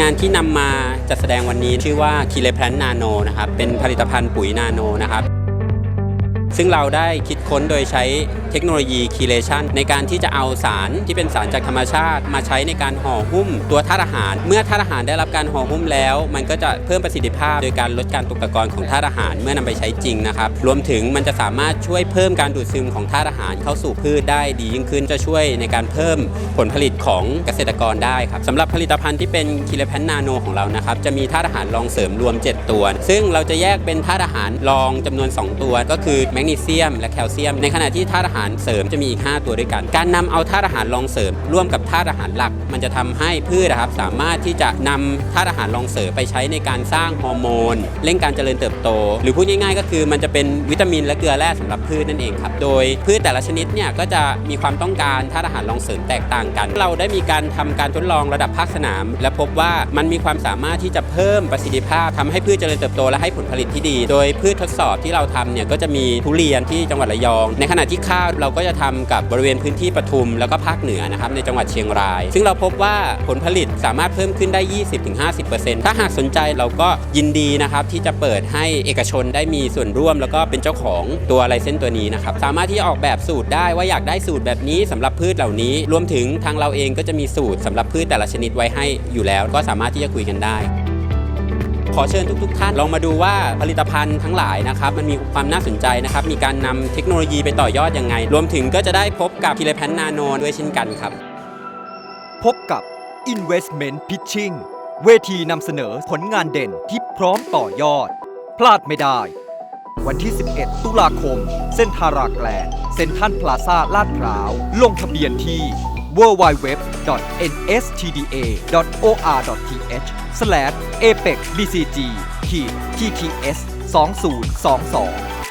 งานที่นำมาจัดแสดงวันนี้ชื่อว่าคีเลแพลนนาโนนะครับเป็นผลิตภัณฑ์ปุ๋ยนาโนนะครับ ซึ่งเราได้คิดค้นโดยใช้เทคโนโลยีคีเลชันในการที่จะเอาสารที่เป็นสารจากธรรมชาติ มาใช้ในการห่อหุ้มตัวธาตุอาหาร เมื่อธาตุอาหารได้รับการห่อหุ้มแล้ว มันก็จะเพิ่มประสิทธิภาพ โดยการลดการตกตะกอนของธาตุอาหารเมื่อนำไปใช้จริงนะครับรวมถึงมันจะสามารถช่วยเพิ่มการดูดซึมของธาตุอาหารเข้าสู่พืชได้ดียิ่งขึ้นจะช่วยในการเพิ่มผลผลิตของเกษตรกรได้ครับสำหรับผลิตภัณฑ์ที่เป็นคีเลแพนนาโนของเรานะครับจะมีธาตุอาหารรองเสริมรวม 7 ตัว ซึ่งเราจะแยกเป็นธาตุอาหารรองจำนวน 2 ตัวก็คือแมกนีเซียม และแคลเซียม ในขณะที่ธาตุอาหารเสริมจะมีอีก 5 ตัวด้วยกัน การนำเอาธาตุอาหารรองเสริม ร่วมกับธาตุอาหารหลัก มันจะทำให้พืชนะครับสามารถที่จะนำธาตุอาหารรองเสริมไปใช้ในการสร้างฮอร์โมนเร่งการเจริญเติบโต หรือพูดง่ายๆ ก็คือมันจะเป็นวิตามินและเกลือแร่สำหรับพืชนั่นเองครับโดยพืชแต่ละชนิดเนี่ยก็จะมีความต้องการธาตุอาหารรองเสริมแตกต่างกัน เราได้มีการทำการทดลองระดับภาคสนาม และพบว่ามันมีความสามารถที่จะเพิ่มประสิทธิภาพทำให้พืชเจริญเติบโตและให้ผลผลิตที่ดี โดยพืชทดสอบที่เราทำเนี่ยก็จะมีทุเรียนที่จังหวัดระยอง ในขณะที่ข้าวเราก็จะทำกับบริเวณพื้นที่ปทุมแล้วก็ภาคเหนือนะครับในจังหวัดเชียงราย ซึ่งเราพบว่าผลผลิตสามารถเพิ่มขึ้นได้ 20-50%ถ้าหากสนใจเราก็ยินดีนะครับที่จะเปิดให้เอกชนได้มีส่วนร่วม แล้วก็เป็นเจ้าของตัวไลเซนตัวนี้นะครับสามารถที่จะออกแบบสูตรได้ว่าอยากได้สูตรแบบนี้สำหรับพืชเหล่านี้ รวมถึงทางเราเองก็จะมีสูตรสำหรับพืชแต่ละชนิดไว้ให้อยู่แล้ว ก็สามารถที่จะคุยกันได้ ขอเชิญทุก ๆ ท่านลองมาดูว่าผลิตภัณฑ์ทั้งหลายนะครับมันมีความน่าสนใจนะครับมีการนำเทคโนโลยีไปต่อยอดยังไง รวมถึงก็จะได้พบกับทีเลแพนนาโนด้วยเช่นกันครับ พบกับ Investment Pitching เวทีนำเสนอผลงานเด่นที่พร้อมต่อยอด พลาดไม่ได้ วันที่ 11 ตุลาคม เส้นทาราแกลนเซ็นทรัลพลาซาลาดพร้าว ลงทะเบียนที่ www.nstda.or.th/apexbcg-tts 2022